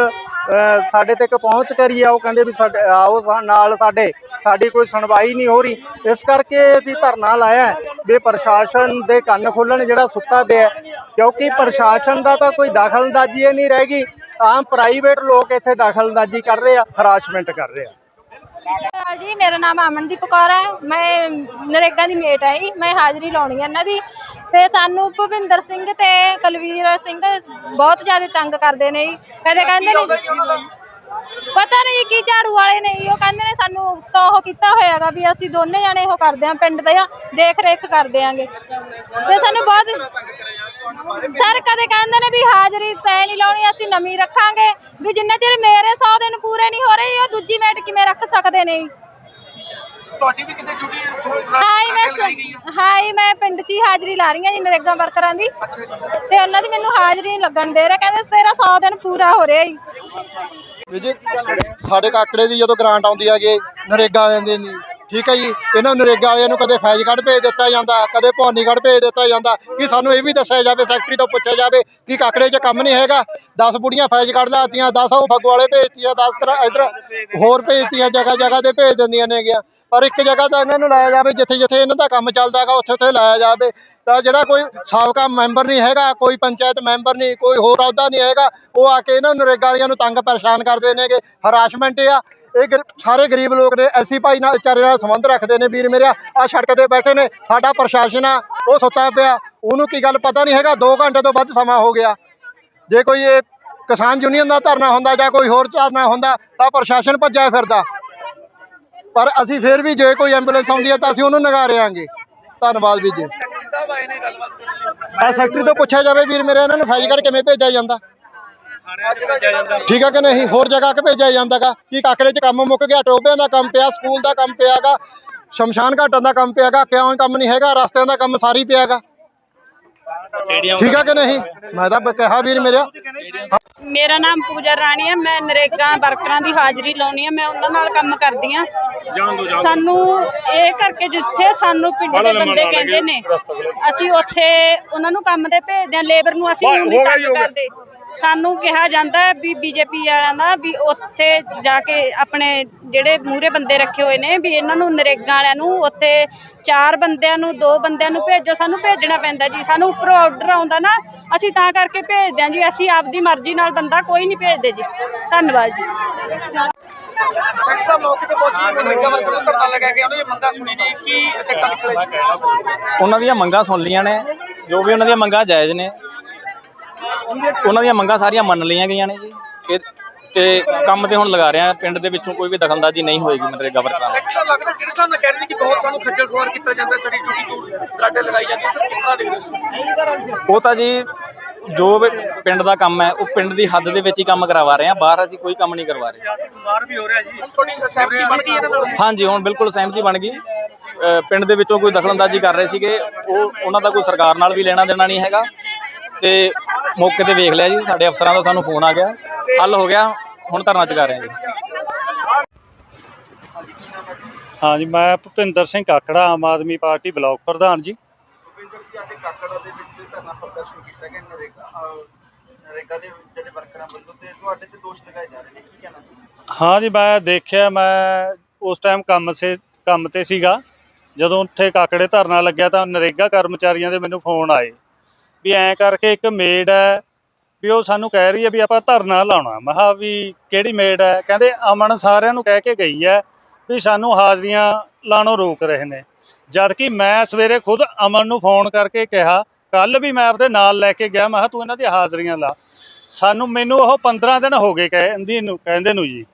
ਸਾਡੇ ਤੱਕ ਪਹੁੰਚ ਕਰੀ ਆ। ਉਹ ਕਹਿੰਦੇ ਵੀ ਸਾਡੇ, ਆਓ ਨਾਲ ਸਾਡੇ, ਸਾਡੀ ਕੋਈ ਸੁਣਵਾਈ ਨਹੀਂ ਹੋ ਰਹੀ। ਇਸ ਕਰਕੇ ਅਸੀਂ ਧਰਨਾ ਲਾਇਆ ਵੀ ਪ੍ਰਸ਼ਾਸਨ ਦੇ ਕੰਨ ਖੋਲਣ ਜਿਹੜਾ ਸੁੱਤਾ ਪਿਆ ਕਿਉਂਕਿ ਪ੍ਰਸ਼ਾਸਨ ਦਾ ਤਾਂ ਕੋਈ ਦਖਲਅੰਦਾਜ਼ੀ ਹੀ ਨਹੀਂ ਰਹਿ ਗਈ। ਆਮ ਪ੍ਰਾਈਵੇਟ ਲੋਕ ਇੱਥੇ ਦਖਲਅੰਦਾਜ਼ੀ ਕਰ ਰਹੇ ਆ ਹਰਾਸਮੈਂਟ ਕਰ ਰਹੇ ਆ।
ਜੀ, ਮੇਰਾ ਨਾਮ ਅਮਨਦੀਪ ਕੌਰ ਹੈ। ਮੈਂ ਨਰੇਗਾ ਦੀ ਮੇਟ ਹੈ ਜੀ ਮੈਂ ਹਾਜ਼ਰੀ ਲਾਉਣੀ ਹੈ ਇਹਨਾਂ ਦੀ। ਤੇ ਸਾਨੂੰ ਭੁਪਿੰਦਰ ਸਿੰਘ ਤੇ ਕੁਲਵੀਰ ਸਿੰਘ ਬਹੁਤ ਜ਼ਿਆਦਾ ਤੰਗ ਕਰਦੇ ਨੇ ਜੀ। ਕਦੇ ਕਹਿੰਦੇ ਨੇ ਪਤਾ ਨਹੀਂ ਕੀ ਝਾੜੂ ਵਾਲੇ ਨੇ ਉਹ ਕਹਿੰਦੇ ਨੇ ਸਾਨੂੰ ਤਾਂ ਉਹ ਕੀਤਾ ਹੋਇਆਗਾ ਵੀ ਅਸੀਂ ਦੋਨੇ ਜਾਣੇ ਉਹ ਕਰਦੇ ਆਂ, ਪਿੰਡ ਦਾ ਦੇਖ ਰੇਖ ਕਰਦੇ ਆਂਗੇ। ਤੇ ਸਾਨੂੰ ਬਹੁਤ ਸਰ ਕਦੇ ਕਹਿੰਦੇ ਨੇ ਵੀ ਹਾਜ਼ਰੀ ਤੈਅ ਨਹੀਂ ਲਾਉਣੀ ਅਸੀਂ ਨਵੀਂ ਰੱਖਾਂਗੇ। ਵੀ ਜਿੰਨਾ ਚਿਰ ਮੇਰੇ 100 ਦਿਨ ਪੂਰੇ ਨਹੀਂ ਹੋ ਰਹੇ ਉਹ ਦੂਜੀ ਮੇਟ ਕਿਵੇਂ ਰੱਖ ਸਕਦੇ ਨੇ?
ਤੁਹਾਡੀ ਵੀ ਕਿਤੇ ਡਿਊਟੀ
ਹਾਈ ਮੈਂ ਹਾਈ ਮੈਂ ਪਿੰਡ 'ਚ ਹੀ ਹਾਜ਼ਰੀ ਲਾ ਰਹੀ ਹਾਂ ਜੀ ਨਰੇਗਾ ਵਰਕਰਾਂ ਦੀ। ਤੇ ਉਹਨਾਂ ਦੀ ਮੈਨੂੰ ਹਾਜ਼ਰੀ ਨਹੀਂ ਲੱਗਣ ਦੇ ਰਹੇ ਕਹਿੰਦੇ ਤੇਰਾ 100 ਦਿਨ ਪੂਰਾ ਹੋ ਰਿਹਾ ਜੀ।
ਵੀ ਜੀ ਸਾਡੇ ਕਾਕੜੇ ਦੀ ਜਦੋਂ ਗ੍ਰਾਂਟ ਆਉਂਦੀ ਹੈਗੀ ਨਰੇਗਾ ਵਾਲਿਆਂ ਦੀ ਨਹੀਂ ਠੀਕ ਹੈ ਜੀ? ਇਹਨਾਂ ਨਰੇਗਾ ਵਾਲਿਆਂ ਨੂੰ ਕਦੇ ਫੈਜ਼ਗੜ੍ਹ ਭੇਜ ਦਿੱਤਾ ਜਾਂਦਾ, ਕਦੇ ਭਵਾਨੀਗੜ੍ਹ ਭੇਜ ਦਿੱਤਾ ਜਾਂਦਾ। ਕਿ ਸਾਨੂੰ ਇਹ ਵੀ ਦੱਸਿਆ ਜਾਵੇ ਸੈਕਟਰੀ ਤੋਂ ਪੁੱਛਿਆ ਜਾਵੇ ਕਿ ਕਾਕੜੇ 'ਚ ਕੰਮ ਨਹੀਂ ਹੈਗਾ? 10 ਬੁੜੀਆਂ ਫੈਜ਼ਗੜ੍ਹ ਲਾਤੀਆਂ 10 ਉਹ ਫੱਗੂ ਵਾਲੇ ਭੇਜਤੀਆਂ 10 ਤਰ੍ਹਾਂ ਇਧਰ ਹੋਰ ਭੇਜਤੀਆਂ, ਜਗ੍ਹਾ ਜਗ੍ਹਾ ਤੇ ਭੇਜ ਦਿੰਦੀਆਂ ਨੇਗੀਆਂ ਪਰ ਇੱਕ ਜਗ੍ਹਾ ਤਾਂ ਇਹਨਾਂ ਨੂੰ ਲਾਇਆ ਜਾਵੇ, ਜਿੱਥੇ ਜਿੱਥੇ ਇਹਨਾਂ ਦਾ ਕੰਮ ਚੱਲਦਾ ਹੈਗਾ, ਉੱਥੇ ਉੱਥੇ ਲਾਇਆ ਜਾਵੇ। ਤਾਂ ਜਿਹੜਾ ਕੋਈ ਸਾਬਕਾ ਮੈਂਬਰ ਨਹੀਂ ਹੈਗਾ, ਕੋਈ ਪੰਚਾਇਤ ਮੈਂਬਰ ਨਹੀਂ, ਕੋਈ ਹੋਰ ਅਹੁਦਾ ਨਹੀਂ ਹੈਗਾ, ਉਹ ਆ ਕੇ ਇਹਨਾਂ ਨਰੇਗਾ ਵਾਲਿਆਂ ਨੂੰ ਤੰਗ ਪਰੇਸ਼ਾਨ ਕਰਦੇ ਨੇਗੇ। ਹਰਾਸ਼ਮੈਂਟ ਆ ਇਹ ਸਾਰੇ ਗਰੀਬ ਲੋਕ ਨੇ ਐਸੀ ਭਾਈ ਨਾਲ ਵਿਚਾਰੇ ਨਾਲ ਸੰਬੰਧ ਰੱਖਦੇ ਨੇ ਵੀਰ ਮੇਰਿਆ ਆ ਸੜਕ ਤੇ ਬੈਠੇ ਨੇ ਸਾਡਾ ਪ੍ਰਸ਼ਾਸਨ ਆ ਉਹ ਸੁੱਤਾ ਪਿਆ। ਉਹਨੂੰ ਕੀ ਗੱਲ ਪਤਾ ਨਹੀਂ ਹੈਗਾ 2 ਘੰਟੇ ਤੋਂ ਵੱਧ ਸਮਾਂ ਹੋ ਗਿਆ। ਜੇ ਕੋਈ ਇਹ ਕਿਸਾਨ ਯੂਨੀਅਨ ਦਾ ਧਰਨਾ ਹੁੰਦਾ ਜਾਂ ਕੋਈ ਹੋਰ ਧਰਨਾ ਹੁੰਦਾ ਤਾਂ ਪ੍ਰਸ਼ਾਸਨ ਭੱਜਿਆ ਫਿਰਦਾ। ਪਰ ਅਸੀਂ ਫਿਰ ਵੀ ਜੇ ਕੋਈ ਐਂਬੂਲੈਂਸ ਆਉਂਦੀ ਹੈ ਤਾਂ ਅਸੀਂ ਉਹਨੂੰ ਨਗਾ ਰਹੇਾਂਗੇ। ਧੰਨਵਾਦ ਵੀਰ ਜੀ।
ਸਾਹਿਬ ਆਏ ਨੇ ਗੱਲਬਾਤ ਕਰਨ ਲਈ।
ਆ ਸੈਕਟਰੀ ਤੋਂ ਪੁੱਛਿਆ ਜਾਵੇ ਵੀਰ ਮੇਰੇ ਇਹਨਾਂ ਨੂੰ ਫੈਜ਼ਗੜ ਕਿਵੇਂ ਭੇਜਿਆ ਜਾਂਦਾ? ਠੀਕ ਹੈ ਕਿ ਨਹੀਂ? ਹੋਰ ਜਗ੍ਹਾ ਕਿ ਭੇਜਿਆ ਜਾਂਦਾਗਾ ਕੀ ਕਾਕੜੇ 'ਚ ਕੰਮ ਮੁੱਕ ਗਿਆ ਟੋਬਿਆਂ ਦਾ ਕੰਮ ਪਿਆ ਸਕੂਲ ਦਾ ਕੰਮ ਪਿਆਗਾ ਸ਼ਮਸ਼ਾਨ ਘਾਟਾਂ ਦਾ ਕੰਮ ਪਿਆਗਾ ਕਿਉਂ ਕੰਮ ਨਹੀਂ ਹੈਗਾ? ਰਸਤਿਆਂ ਦਾ ਕੰਮ ਸਾਰੀ ਪਿਆਗਾ ਠੀਕ ਹੈ ਕਿ ਨਹੀਂ? ਮੈਂ ਤਾਂ ਕਿਹਾ ਵੀਰ ਮੇਰਿਆ
ਮੇਰਾ ਨਾਮ ਪੂਜਾ ਰਾਣੀ ਹੈ ਮੈਂ ਨਰੇਗਾ ਵਰਕਰਾਂ ਦੀ ਹਾਜ਼ਰੀ ਲਾਉਣੀ ਹੈ ਮੈਂ ਉਹਨਾਂ ਨਾਲ ਕੰਮ ਕਰਦੀ ਹਾਂ ਸਾਨੂੰ ਇਹ ਕਰਕੇ ਜਿੱਥੇ ਸਾਨੂੰ ਪਿੰਡ ਦੇ ਬੰਦੇ ਕਹਿੰਦੇ ਨੇ ਅਸੀਂ ਉੱਥੇ ਉਹਨਾਂ ਨੂੰ ਕੰਮ ਤੇ ਭੇਜਦੇ ਹਾਂ ਲੇਬਰ ਨੂੰ ਅਸੀਂ ਨਹੀਂ ਤੰਗ ਕਰਦੇ। ਸਾਨੂੰ ਕਿਹਾ ਜਾਂਦਾ ਹੈ ਵੀ ਬੀਜੇਪੀ ਵਾਲਿਆਂ ਦਾ ਵੀ ਉੱਥੇ ਜਾ ਕੇ ਆਪਣੇ ਜਿਹੜੇ ਮੂਰੇ ਬੰਦੇ ਰੱਖੇ ਹੋਏ ਨੇ ਵੀ ਇਹਨਾਂ ਨੂੰ ਨਰੇਗਾ ਵਾਲਿਆਂ ਨੂੰ ਉੱਥੇ ਚਾਰ ਬੰਦਿਆਂ ਨੂੰ ਦੋ ਬੰਦਿਆਂ ਨੂੰ ਭੇਜੋ ਸਾਨੂੰ ਭੇਜਣਾ ਪੈਂਦਾ ਜੀ। ਸਾਨੂੰ ਉੱਪਰੋਂ ਆਰਡਰ ਆਉਂਦਾ ਨਾ ਅਸੀਂ ਤਾਂ ਕਰਕੇ ਭੇਜਦੇ ਹਾਂ ਜੀ। ਅਸੀਂ ਆਪਦੀ ਮਰਜ਼ੀ ਨਾਲ ਬੰਦਾ ਕੋਈ ਨਹੀਂ ਭੇਜਦੇ ਜੀ। ਧੰਨਵਾਦ ਜੀ।
ਸੈਕਟਰੀ ਸਾਹਿਬ ਮੌਕੇ ਤੇ ਪਹੁੰਚੀ ਮਨਰੇਗਾ ਵਰਕਰ ਨੂੰ ਧਰਨਾ ਲਗਾ ਕੇ ਉਹਨੇ ਇਹ ਮੰਗਾਂ ਸੁਣੀ ਨੇ ਕੀ ਸਿੱਟਾ ਨਿਕਲੇ ਜੀ?
ਉਹਨਾਂ ਦੀਆਂ ਮੰਗਾਂ ਸੁਣ ਲਈਆਂ ਨੇ। ਜੋ ਵੀ ਉਹਨਾਂ ਦੀਆਂ ਮੰਗਾਂ ਜਾਇਜ਼ ਨੇ ਉਹਨਾਂ ਦੀਆਂ ਮੰਗਾਂ ਸਾਰੀਆਂ ਮੰਨ ਲਈਆਂ ਗਈਆਂ ਨੇ ਜੀ। ਇਹ ਤੇ ਕੰਮ ਤੇ ਹੁਣ ਲਗਾ ਰਹੇ ਆ ਪਿੰਡ ਦੇ ਵਿੱਚੋਂ ਕੋਈ ਵੀ ਦਖਲਅੰਦਾਜ਼ੀ ਨਹੀਂ ਹੋਏਗੀ ਮਨਰੇਗਾ ਵਰਕਰਾਂ ਨਾਲ।
ਸੈਕਟਰੀ ਸਾਹਿਬ ਲੱਗਦਾ ਜਿਹੜੇ ਹਿਸਾਬ ਨਾਲ ਕਹਿ ਰਹੇ ਨੇ ਕਿ ਬਹੁਤ ਸਾਨੂੰ ਖੱਜਲ ਖੁਆਰ ਕੀਤਾ ਜਾਂਦਾ ਸਾਡੀ ਡਿਊਟੀ ਤੋਂ ਲਾਡੇ ਲਗਾਈ ਜਾਂਦੀ ਸਰ ਕਿਸ ਤਰ੍ਹਾਂ ਦੇਖਦੇ ਹੋ
ਉਹ ਤਾਂ ਜੀ ਜੋ ਵੀ ਪਿੰਡ ਦਾ ਕੰਮ ਹੈ ਉਹ ਪਿੰਡ ਦੀ ਹੱਦ ਦੇ ਵਿੱਚ ਹੀ ਕੰਮ ਕਰਵਾ ਰਹੇ ਆ ਬਾਹਰ ਅਸੀਂ ਕੋਈ ਕੰਮ ਨਹੀਂ ਕਰਵਾ ਰਹੇ।
ਤੁਹਾਡੀ ਸਹਿਮਤੀ ਬਣ ਗਈ ਇਹਨਾਂ ਨਾਲ?
ਹਾਂਜੀ ਹੁਣ ਬਿਲਕੁਲ ਸਹਿਮਤੀ ਬਣ ਗਈ। ਪਿੰਡ ਦੇ ਵਿੱਚੋਂ ਕੋਈ ਦਖਲਅੰਦਾਜ਼ੀ ਕਰ ਰਹੇ ਸੀਗੇ। ਉਹ ਉਹਨਾਂ ਦਾ ਕੋਈ ਸਰਕਾਰ ਨਾਲ ਵੀ ਲੈਣਾ ਦੇਣਾ ਨਹੀਂ ਹੈਗਾ। ਤੇ ਮੌਕੇ ਤੇ ਵੇਖ ਲਿਆ ਜੀ ਸਾਡੇ ਅਫਸਰਾਂ ਦਾ ਸਾਨੂੰ ਫੋਨ ਆ ਗਿਆ। ਹੱਲ ਹੋ ਗਿਆ ਹੁਣ ਧਰਨਾ ਚੁਕਾ ਰਹੇ ਹਾਂ ਜੀ।
ਹਾਂਜੀ ਮੈਂ ਭੁਪਿੰਦਰ ਸਿੰਘ ਕਾਕੜਾ ਆਮ ਆਦਮੀ ਪਾਰਟੀ ਬਲਾਕ ਪ੍ਰਧਾਨ ਜੀ।
ਭੁਪਿੰਦਰ ਜੀ ਅੱਜ ਕਾਕੜਾ ਦੇ ਵਿੱਚ ਧਰਨਾ ਪ੍ਰਦਰਸ਼ਨ ਕੀਤਾ ਗਿਆ ਨਰੇਗਾ ਅਹ, ਨਰੇਗਾ ਦੇ ਜਿਹੜੇ ਵਰਕਰਾਂ ਵੱਲੋਂ ਤੇ ਤੁਹਾਡੇ ਤੇ ਦੋਸ਼ ਲਗਾਏ ਜਾ ਰਹੇ ਨੇ ਕੀ ਕਹਿਣਾ ਚਾਹੁੰਦੇ
ਹਾਂ? ਜੀ ਮੈਂ ਦੇਖਿਆ ਮੈਂ ਉਸ ਟਾਈਮ ਕੰਮ ਸੇ ਕੰਮ ਤੇ ਸੀਗਾ। ਜਦੋਂ ਉੱਥੇ ਕਾਕੜੇ ਧਰਨਾ ਲੱਗਿਆ ਤਾਂ ਨਰੇਗਾ ਕਰਮਚਾਰੀਆਂ ਦੇ ਮੈਨੂੰ ਫੋਨ ਆਏ। ਵੀ ਐਂ ਕਰਕੇ ਇੱਕ ਮੇਡ ਹੈ ਵੀ ਉਹ ਸਾਨੂੰ ਕਹਿ ਰਹੀ ਹੈ ਵੀ ਆਪਾਂ ਧਰਨਾ ਲਾਉਣਾ। ਮੈਂ ਕਿਹਾ ਵੀ ਕਿਹੜੀ ਮੇਡ ਹੈ? ਕਹਿੰਦੇ ਅਮਨ ਸਾਰਿਆਂ ਨੂੰ ਕਹਿ ਕੇ ਗਈ ਹੈ ਵੀ ਸਾਨੂੰ ਹਾਜ਼ਰੀਆਂ ਲਾਣੋਂ ਰੋਕ ਰਹੇ ਨੇ। ਜਦ ਕਿ ਮੈਂ ਸਵੇਰੇ ਖੁਦ ਅਮਨ ਨੂੰ ਫੋਨ ਕਰਕੇ ਕਿਹਾ ਕੱਲ ਵੀ ਮੈਂ ਆਪਦੇ ਨਾਲ ਲੈ ਕੇ ਗਿਆ। ਮੈਂ ਕਿਹਾ ਤੂੰ ਇਹਨਾਂ ਦੀਆਂ ਹਾਜ਼ਰੀਆਂ ਲਾ। ਸਾਨੂੰ ਮੈਨੂੰ ਉਹ 15 ਦਿਨ ਹੋ ਗਏ ਕਹਿੰਦੀ ਨੂੰ ਕਹਿੰਦੇ ਨੂੰ ਜੀ,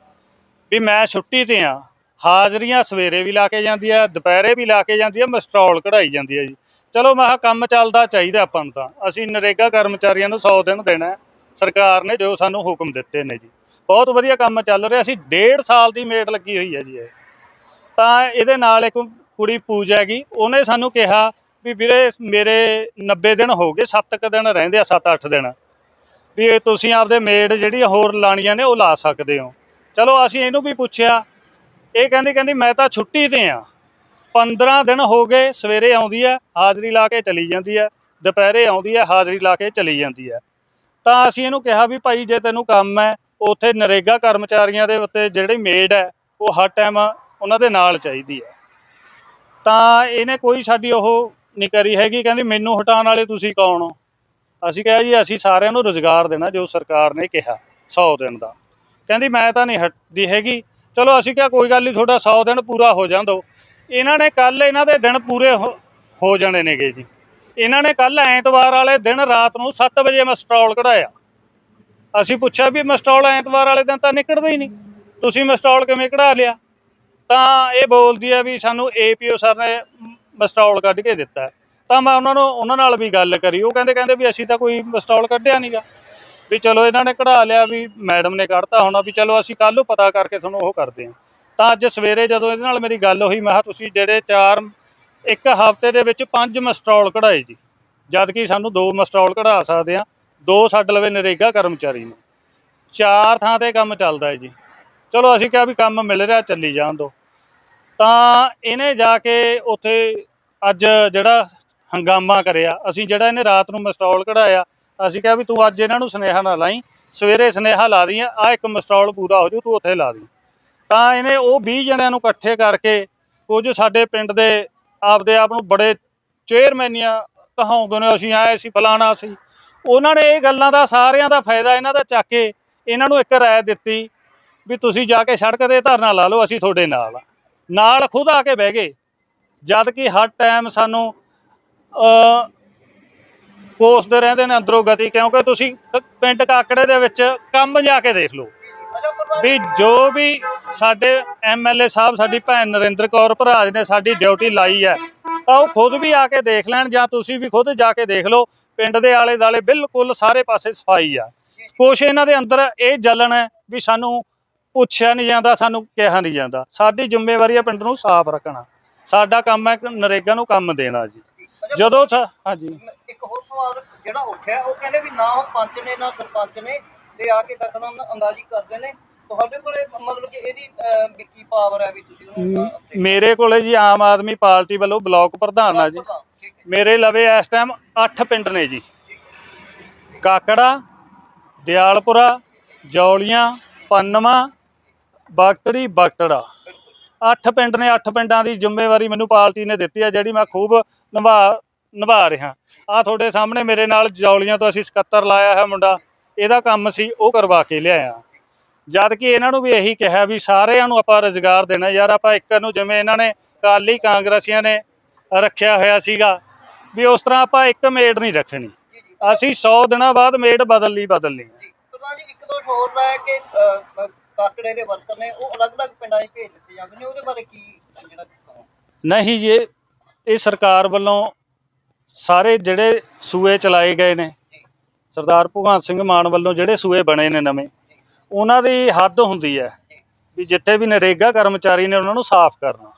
ਵੀ ਮੈਂ ਛੁੱਟੀ ਤੇ ਆ। ਹਾਜ਼ਰੀਆਂ ਸਵੇਰੇ ਵੀ ਲਾ ਕੇ ਜਾਂਦੀ ਆ, ਦੁਪਹਿਰੇ ਵੀ ਲਾ ਕੇ ਜਾਂਦੀ ਆ ਮਸਟਰੋਲ ਕਢਾਈ ਜਾਂਦੀ ਆ ਜੀ। ਚਲੋ ਮੈਂ ਕਿਹਾ ਕੰਮ ਚੱਲਦਾ ਚਾਹੀਦਾ ਆਪਾਂ ਨੂੰ ਤਾਂ। ਅਸੀਂ ਨਰੇਗਾ ਕਰਮਚਾਰੀਆਂ ਨੂੰ 100 ਦਿਨ ਦੇਣਾ ਸਰਕਾਰ ਨੇ ਜੋ ਸਾਨੂੰ ਹੁਕਮ ਦਿੱਤੇ ਨੇ ਜੀ। ਬਹੁਤ ਵਧੀਆ ਕੰਮ ਚੱਲ ਰਿਹਾ। ਅਸੀਂ ਡੇਢ ਸਾਲ ਦੀ ਮੇਟ ਲੱਗੀ ਹੋਈ ਹੈ ਜੀ ਇਹ। ਤਾਂ ਇਹਦੇ ਨਾਲ ਇੱਕ ਕੁੜੀ ਪੂਜਾ ਹੈਗੀ, ਉਹਨੇ ਸਾਨੂੰ ਕਿਹਾ ਵੀ ਵੀਰੇ ਮੇਰੇ 90 ਦਿਨ ਹੋ ਗਏ 7 ਕੁ ਦਿਨ ਰਹਿੰਦੇ ਆ 7-8 ਦਿਨ। ਵੀ ਤੁਸੀਂ ਆਪਦੇ ਮੇਡ ਜਿਹੜੀ ਹੋਰ ਲਾਣੀਆਂ ਨੇ, ਉਹ ਲਾ ਸਕਦੇ ਹੋ। ਚਲੋ ਅਸੀਂ ਇਹਨੂੰ ਵੀ ਪੁੱਛਿਆ ਇਹ ਕਹਿੰਦੀ ਕਹਿੰਦੀ, ਮੈਂ ਤਾਂ ਛੁੱਟੀ ਤੇ ਆ। 15 ਦਿਨ ਹੋ ਗਏ ਸਵੇਰੇ ਆਉਂਦੀ ਹੈ ਹਾਜ਼ਰੀ ਲਾ ਕੇ ਚਲੀ ਜਾਂਦੀ ਹੈ ਦੁਪਹਿਰੇ ਆਉਂਦੀ ਹੈ ਹਾਜ਼ਰੀ ਲਾ ਕੇ ਚਲੀ ਜਾਂਦੀ ਹੈ ਤਾਂ ਅਸੀਂ ਇਹਨੂੰ ਕਿਹਾ ਵੀ ਭਾਈ, ਜੇ ਤੈਨੂੰ ਕੰਮ ਹੈ, ਉੱਥੇ ਨਰੇਗਾ ਕਰਮਚਾਰੀਆਂ ਦੇ ਉੱਤੇ ਜਿਹੜੀ ਮੇਡ ਹੈ, ਉਹ ਹਰ ਟਾਈਮ ਉਹਨਾਂ ਦੇ ਨਾਲ ਚਾਹੀਦੀ ਹੈ। ਤਾਂ ਇਹਨੇ ਕੋਈ ਸਾਡੀ ਉਹ ਨਹੀਂ ਕਰੀ ਹੈਗੀ, ਕਹਿੰਦੀ, ਮੈਨੂੰ ਹਟਾਉਣ ਵਾਲੇ ਤੁਸੀਂ ਕੌਣ ਹੋ? ਅਸੀਂ ਕਿਹਾ ਜੀ, ਅਸੀਂ ਸਾਰਿਆਂ ਨੂੰ ਰੋਜ਼ਗਾਰ ਦੇਣਾ, ਜੋ ਸਰਕਾਰ ਨੇ ਕਿਹਾ 100 ਦਿਨ ਦਾ। ਕਹਿੰਦੀ, ਮੈਂ ਤਾਂ ਨਹੀਂ ਹਟਦੀ ਹੈਗੀ ਚਲੋ ਅਸੀਂ ਕਿਹਾ ਕੋਈ ਗੱਲ ਨਹੀਂ ਤੁਹਾਡਾ 100 ਦਿਨ ਪੂਰਾ ਹੋ ਜਾਂਦੋ ਇਹਨਾਂ ਨੇ ਕੱਲ ਇਹਨਾਂ ਦੇ ਦਿਨ ਪੂਰੇ ਹੋ- ਹੋ ਜਾਣੇ ਨੇਗੇ ਜੀ। ਇਹਨਾਂ ਨੇ ਕੱਲ ਐਤਵਾਰ ਵਾਲੇ ਦਿਨ ਰਾਤ ਨੂੰ 7 ਵਜੇ ਮਸਟਰੋਲ ਕਢਾਇਆ। ਅਸੀਂ ਪੁੱਛਿਆ ਵੀ ਮਸਟਰੋਲ ਐਤਵਾਰ ਵਾਲੇ ਦਿਨ ਤਾਂ ਨਿਕਲਦਾ ਹੀ ਨਹੀਂ। ਤੁਸੀਂ ਮਸਟਰੋਲ ਕਿਵੇਂ ਕਢਾ ਲਿਆ? ਤਾਂ ਇਹ ਬੋਲਦੀ ਹੈ ਵੀ ਸਾਨੂੰ ਏਪੀਓ ਸਰ ਨੇ ਮਸਟਰੋਲ ਕੱਢ ਕੇ ਦਿੱਤਾ। ਤਾਂ ਮੈਂ ਉਹਨਾਂ ਨੂੰ, ਉਹਨਾਂ ਨਾਲ ਵੀ ਗੱਲ ਕਰੀ। ਉਹ ਕਹਿੰਦੇ ਕਹਿੰਦੇ ਵੀ ਅਸੀਂ ਤਾਂ ਕੋਈ ਮਸਟਰੋਲ ਕੱਢਿਆ ਨਹੀਂਗਾ ਵੀ ਚਲੋ ਇਹਨਾਂ ਨੇ ਕਢਾ ਲਿਆ ਵੀ ਮੈਡਮ ਨੇ ਕੱਢਤਾ ਹੋਣਾ ਵੀ ਚਲੋ ਅਸੀਂ ਕੱਲ੍ਹ ਨੂੰ ਪਤਾ ਕਰਕੇ ਤੁਹਾਨੂੰ ਉਹ ਕਰਦੇ ਹਾਂ। ਤਾਂ ਅੱਜ ਸਵੇਰੇ ਜਦੋਂ ਇਹਦੇ ਨਾਲ ਮੇਰੀ ਗੱਲ ਹੋਈ, ਮੈਂ ਕਿਹਾ ਤੁਸੀਂ ਜਿਹੜੇ ਚਾਰ, ਇੱਕ ਹਫ਼ਤੇ ਦੇ ਵਿੱਚ ਪੰਜ ਮਸਟਰੋਲ ਕਢਾਏ ਜੀ। ਜਦ ਕਿ ਸਾਨੂੰ ਦੋ ਮਸਟਰੋਲ ਕਢਾ ਸਕਦੇ ਆ ਦੋ ਸਾਡੇ ਲਵੇ ਨਰੇਗਾ ਕਰਮਚਾਰੀ ਨੇ। ਚਾਰ ਥਾਂ ਤੇ ਕੰਮ ਚੱਲਦਾ ਹੈ ਜੀ। ਚਲੋ ਅਸੀਂ ਕਿਹਾ ਵੀ ਕੰਮ ਮਿਲ ਰਿਹਾ, ਚੱਲੀ ਜਾਣ ਦੋ। ਤਾਂ ਇਹਨੇ ਜਾ ਕੇ ਉੱਥੇ ਅੱਜ ਜਿਹੜਾ ਹੰਗਾਮਾ ਕਰਿਆ, ਅਸੀਂ ਜਿਹੜਾ ਇਹਨੇ ਰਾਤ ਨੂੰ ਮਸਟਰੋਲ ਕਢਾਇਆ ਅਸੀਂ ਕਿਹਾ ਵੀ ਤੂੰ ਅੱਜ ਇਹਨਾਂ ਨੂੰ ਸੁਨੇਹਾ ਨਾ ਲਾਈ, ਸਵੇਰੇ ਸੁਨੇਹਾ ਲਾ ਦੀ ਆ ਇੱਕ ਮਸਟਰੋਲ ਪੂਰਾ ਹੋ ਜੂ ਤੂੰ ਉੱਥੇ ਲਾ ਦੀ ਤਾਂ ਇਹਨੇ ਉਹ 20 ਜਣਿਆਂ ਨੂੰ ਇਕੱਠੇ ਕਰਕੇ ਕੁਝ ਸਾਡੇ ਪਿੰਡ ਦੇ ਆਪਦੇ ਆਪ ਨੂੰ ਬੜੇ ਚੇਅਰਮੈਨੀਆਂ ਕਹਾਉਂਦੇ ਨੇ, ਅਸੀਂ ਆਏ ਸੀ, ਫਲਾਣਾ ਸੀ। ਉਹਨਾਂ ਨੇ ਇਹ ਗੱਲਾਂ ਦਾ ਸਾਰਿਆਂ ਦਾ ਫਾਇਦਾ ਇਹਨਾਂ ਦਾ ਚੱਕ ਕੇ ਇਹਨਾਂ ਨੂੰ ਇੱਕ ਰਾਏ ਦਿੱਤੀ ਵੀ ਤੁਸੀਂ ਜਾ ਕੇ ਸੜਕ ਤੇ ਧਰਨਾ ਲਾ ਲਓ, ਅਸੀਂ ਤੁਹਾਡੇ ਨਾਲ ਨਾਲ ਖੁਦ ਆ ਕੇ ਬਹਿ ਗਏ, ਜਦ ਕਿ ਹਰ ਟਾਈਮ ਸਾਨੂੰ ਕੋਸਦੇ ਰਹਿੰਦੇ ਨੇ ਅੰਦਰੋਂ ਗਤੀ, ਕਿਉਂਕਿ ਤੁਸੀਂ ਕ- ਪਿੰਡ ਕਾਕੜੇ ਦੇ ਵਿੱਚ ਕੰਮ ਜਾ ਕੇ ਦੇਖ ਲਓ। ਵੀ ਜੋ ਵੀ ਸਾਡੇ ਐਮਐਲਏ ਸਾਹਿਬ, ਸਾਡੀ ਭੈਣ ਨਰਿੰਦਰ ਕੌਰ ਭਰਾਜ ਨੇ ਸਾਡੀ ਡਿਊਟੀ ਲਾਈ ਹੈ, ਤਾਂ ਉਹ ਖੁਦ ਵੀ ਆ ਕੇ ਦੇਖ ਲੈਣ ਜਾਂ ਤੁਸੀਂ ਵੀ ਖੁਦ ਜਾ ਕੇ ਦੇਖ ਲਓ, ਪਿੰਡ ਦੇ ਆਲੇ ਦਾਲੇ ਬਿਲਕੁਲ ਸਾਰੇ ਪਾਸੇ ਸਫ਼ਾਈ ਆ। ਕੁਛ ਇਹਨਾਂ ਦੇ ਅੰਦਰ ਇਹ ਜਲਣ ਹੈ ਵੀ ਸਾਨੂੰ ਪੁੱਛਿਆ ਨਹੀਂ ਜਾਂਦਾ, ਸਾਨੂੰ ਕਿਹਾ ਨਹੀਂ ਜਾਂਦਾ। ਸਾਡੀ ਜ਼ਿੰਮੇਵਾਰੀ ਹੈ ਪਿੰਡ ਨੂੰ ਸਾਫ਼ ਰੱਖਣਾ। ਸਾਡਾ ਕੰਮ ਹੈ ਨਰੇਗਾ ਨੂੰ ਕੰਮ ਦੇਣਾ ਜੀ। ਜਦੋਂ ਸਾ- ਹਾਂਜੀ।
ਇੱਕ ਹੋਰ ਸਵਾਲ ਜਿਹੜਾ ਉੱਠਿਆ ਉਹ ਕਹਿੰਦੇ ਵੀ ਨਾ ਉਹ ਪੰਚ ਨੇ ਨਾ ਸਰਪੰਚ ਨੇ ਤੇ ਆ ਕੇ ਦਖਲ ਅੰਦਾਜ਼ੀ ਕਰਦੇ ਨੇ। ਤੁਹਾਡੇ ਕੋਲੇ ਮਤਲਬ ਕਿ ਇਹਦੀ ਅਹ, ਵੀ ਕੀ ਪਾਵਰ ਹੈ ਵੀ ਤੁਸੀਂ ਉਹਨੂੰ
ਮੇਰੇ ਕੋਲੇ ਜੀ ਆਮ ਆਦਮੀ ਪਾਰਟੀ ਵੱਲੋਂ ਬਲਾਕ ਪ੍ਰਧਾਨ ਆ ਜੀ।
ਠੀਕ ਹੈ।
ਮੇਰੇ ਲਵੇ ਇਸ ਟਾਈਮ 8 ਪਿੰਡ ਨੇ ਜੀ। ਕਾਕੜਾ ਦਿਆਲਪੁਰਾ ਜੌਲੀਆਂ ਪੰਨਵਾ ਬਖਤੜੀ ਬਖਤੜਾ 8 ਪਿੰਡ ਨੇ 8 ਪਿੰਡਾਂ ਦੀ ਜ਼ਿੰਮੇਵਾਰੀ ਮੈਨੂੰ ਪਾਰਟੀ ਨੇ ਦਿੱਤੀ ਹੈ, ਜਿਹੜੀ ਮੈਂ ਖੂਬ ਨਿਭਾ ਨਿਭਾ ਰਿਹਾ। ਆ ਤੁਹਾਡੇ ਸਾਹਮਣੇ ਮੇਰੇ ਨਾਲ ਜੌਲੀਆਂ ਤੋਂ ਅਸੀਂ ਸਕੱਤਰ ਲਾਇਆ ਹੈ ਮੁੰਡਾ। ਇਹਦਾ ਕੰਮ ਸੀ ਉਹ ਕਰਵਾ ਕੇ ਲਿਆਇਆ। ਜਦ ਕਿ ਇਹਨਾਂ ਨੂੰ ਵੀ ਇਹੀ ਕਿਹਾ ਵੀ ਸਾਰਿਆਂ ਨੂੰ ਆਪਾਂ ਰੁਜ਼ਗਾਰ ਦੇਣਾ ਯਾਰ ਆਪਾਂ ਇੱਕ ਨੂੰ ਜਿਵੇਂ ਇਹਨਾਂ ਨੇ ਕਾਲੀ ਕਾਂਗਰਸੀਆਂ ਨੇ ਰੱਖਿਆ ਹੋਇਆ ਸੀਗਾ ਵੀ ਉਸ ਤਰ੍ਹਾਂ ਆਪਾਂ ਇੱਕ ਮੇਡ ਨਹੀਂ ਰੱਖਣੀ। ਅਸੀਂ 100 ਦਿਨਾਂ ਬਾਅਦ ਮੇਡ ਬਦਲਣੀ ਬਦਲਣੀ।
ਪ੍ਰਧਾਨ ਜੀ ਇੱਕ ਦੋ ਹੋਰ ਹੈ ਕਿ ਕਾਕੜੇ ਦੇ ਵਰਕਰ ਨੇ ਉਹ ਅਲੱਗ-ਅਲੱਗ ਪਿੰਡਾਂ 'ਚ ਭੇਜ ਦਿੱਤੇ ਜਾਂਦੇ ਨੇ ਉਹਦੇ ਬਾਰੇ ਕੀ ਜਿਹੜਾ ਦੱਸੋ
ਨਹੀਂ ਜੀ ਇਹ- ਇਹ ਸਰਕਾਰ ਵੱਲੋਂ ਸਾਰੇ ਜਿਹੜੇ ਸੂਏ ਚਲਾਏ ਗਏ ਨੇ ਸਰਦਾਰ ਭਗਵੰਤ ਸਿੰਘ ਮਾਨ ਵੱਲੋਂ ਜਿਹੜੇ ਸੂਏ ਬਣੇ ਨੇ ਨਵੇਂ ਉਹਨਾਂ ਦੀ ਹੱਦ ਹੁੰਦੀ ਹੈ ਵੀ ਜਿੱਥੇ ਵੀ ਨਰੇਗਾ ਕਰਮਚਾਰੀ ਨੇ ਉਹਨਾਂ ਨੂੰ ਸਾਫ਼ ਕਰਨਾ।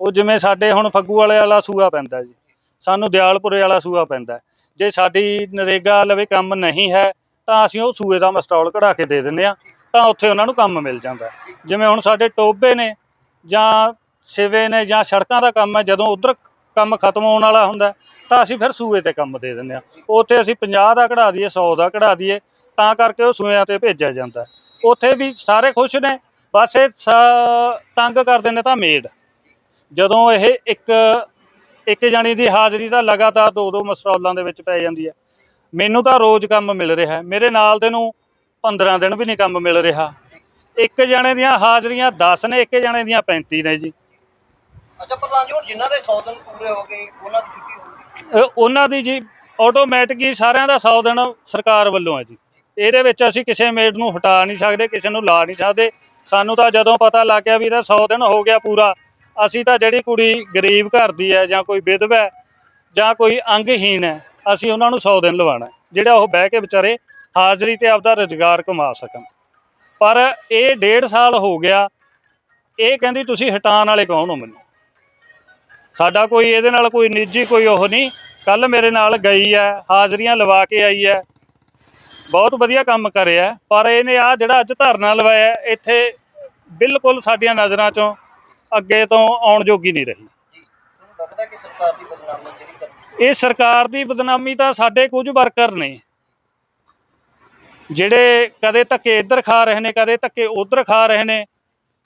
ਉਹ ਜਿਵੇਂ ਸਾਡੇ ਹੁਣ ਫੱਗੂ ਵਾਲੇ ਵਾਲਾ ਸੂਆ ਪੈਂਦਾ ਜੀ ਸਾਨੂੰ ਦਿਆਲਪੁਰੇ ਵਾਲਾ ਸੂਆ ਪੈਂਦਾ ਜੇ ਸਾਡੀ ਨਰੇਗਾ ਲਵੇ ਕੰਮ ਨਹੀਂ ਹੈ ਤਾਂ ਅਸੀਂ ਉਹ ਸੂਏ ਦਾ ਮਸਟਾਲ ਕਢਾ ਕੇ ਦੇ ਦਿੰਦੇ ਆ ਤਾਂ ਉੱਥੇ ਉਹਨਾਂ ਨੂੰ ਕੰਮ ਮਿਲ ਜਾਂਦਾ ਜਿਵੇਂ ਹੁਣ ਸਾਡੇ ਟੋਬੇ ਨੇ ਜਾਂ ਸਿਵੇ ਨੇ ਜਾਂ ਸੜਕਾਂ ਦਾ ਕੰਮ ਹੈ, ਜਦੋਂ ਉਧਰ ਕੰਮ ਖਤਮ ਹੋਣ ਵਾਲਾ ਹੁੰਦਾ ਤਾਂ ਅਸੀਂ ਫਿਰ ਸੂਏ ਤੇ ਕੰਮ ਦੇ ਦਿੰਦੇ ਆ ਉੱਥੇ ਅਸੀਂ 50 ਦਾ ਕਢਾ ਦਈਏ 100 ਦਾ ਕਢਾ ਦਈਏ, ਤਾਂ ਕਰਕੇ ਉਹ ਸੂਇਆਂ ਤੇ ਭੇਜਿਆ ਜਾਂਦਾ ਉੱਥੇ ਵੀ ਸਾਰੇ ਖੁਸ਼ ਨੇ, ਬਸ ਇਹ ਸ- ਤੰਗ ਕਰਦੇ ਨੇ ਤਾਂ ਮੇਡ। ਜਦੋਂ ਇਹ ਇੱਕ ਇੱਕ ਜਣੀ ਦੀ ਹਾਜ਼ਰੀ ਤਾਂ ਲਗਾਤਾਰ ਦੋ ਦੋ ਮਸਰੌਲਾਂ ਦੇ ਵਿੱਚ ਪੈ ਜਾਂਦੀ ਹੈ। ਮੈਨੂੰ ਤਾਂ ਰੋਜ਼ ਕੰਮ ਮਿਲ ਰਿਹਾ ਮੇਰੇ ਨਾਲ ਦੇ ਨੂੰ 15 ਦਿਨ ਵੀ ਨਹੀਂ ਕੰਮ ਮਿਲ ਰਿਹਾ। ਇੱਕ ਜਣੇ ਦੀਆਂ ਹਾਜ਼ਰੀਆਂ 10 ਨੇ ਇੱਕ ਜਣੇ ਦੀਆਂ 35 ਨੇ ਜੀ।
ਅੱਛਾ ਪ੍ਰਧਾਨ ਜੀ ਹੁਣ ਜਿਨ੍ਹਾਂ ਦੇ 100 ਦਿਨ ਪੂਰੇ ਹੋ ਗਏ ਉਹਨਾਂ ਦੀ ਛੁੱਟੀ ਹੋਊਗੀ?
ਉਹਨਾਂ ਦੀ ਜੀ ਆਟੋਮੈਟਿਕ ਹੀ ਸਾਰਿਆਂ ਦਾ 100 ਦਿਨ ਸਰਕਾਰ ਵੱਲੋਂ ਹੈ ਜੀ। ਇਹਦੇ ਵਿੱਚ ਅਸੀਂ ਕਿਸੇ ਮੇਡ ਨੂੰ ਹਟਾ ਨਹੀਂ ਸਕਦੇ ਕਿਸੇ ਨੂੰ ਲਾ ਨਹੀਂ ਸਕਦੇ। ਸਾਨੂੰ ਤਾਂ ਜਦੋਂ ਪਤਾ ਲੱਗ ਗਿਆ ਵੀ ਇਹਦਾ 100 ਦਿਨ ਹੋ ਗਿਆ ਪੂਰਾ ਅਸੀਂ ਤਾਂ ਜਿਹੜੀ ਕੁੜੀ ਗਰੀਬ ਘਰ ਦੀ ਹੈ ਜਾਂ ਕੋਈ ਵਿਧਵਾ ਹੈ ਜਾਂ ਕੋਈ ਅੰਗਹੀਨ ਹੈ ਅਸੀਂ ਉਹਨਾਂ ਨੂੰ 100 ਦਿਨ ਲਵਾਉਣਾ ਹੈ, ਜਿਹੜਾ ਉਹ ਬਹਿ ਕੇ ਵਿਚਾਰੇ ਹਾਜ਼ਰੀ ਤੇ ਆਪਦਾ ਰੁਜ਼ਗਾਰ ਕਮਾ ਸਕਣ। ਪਰ ਇਹ ਡੇਢ ਸਾਲ ਹੋ ਗਿਆ ਇਹ ਕਹਿੰਦੀ ਤੁਸੀਂ ਹਟਾਉਣ ਵਾਲੇ ਕੌਣ ਹੋ ਮੈਨੂੰ? ਸਾਡਾ ਕੋਈ ਇਹਦੇ ਨਾਲ ਕੋਈ ਨਿੱਜੀ ਕੋਈ ਉਹ ਨਹੀਂ ਕੱਲ ਮੇਰੇ ਨਾਲ ਗਈ ਹੈ ਹਾਜ਼ਰੀਆਂ ਲਵਾ ਕੇ ਆਈ ਹੈ। ਬਹੁਤ ਵਧੀਆ ਕੰਮ ਕਰਿਆ ਪਰ ਇਹਨੇ ਆ ਜਿਹੜਾ ਅੱਜ ਧਰਨਾ ਲਵਾਇਆ ਇੱਥੇ ਬਿਲਕੁਲ ਸਾਡੀਆਂ ਨਜ਼ਰਾਂ ਚੋਂ ਅੱਗੇ ਤੋਂ ਆਉਣ ਜੋਗੀ ਨਹੀਂ ਰਹੀ। ਇਹ ਸਰਕਾਰ ਦੀ ਬਦਨਾਮੀ ਤਾਂ ਸਾਡੇ ਕੁਝ ਵਰਕਰ ਨੇ। ਜਿਹੜੇ ਕਦੇ ਧੱਕੇ ਇੱਧਰ ਖਾ ਰਹੇ ਨੇ, ਕਦੇ ਧੱਕੇ ਉੱਧਰ ਖਾ ਰਹੇ ਨੇ,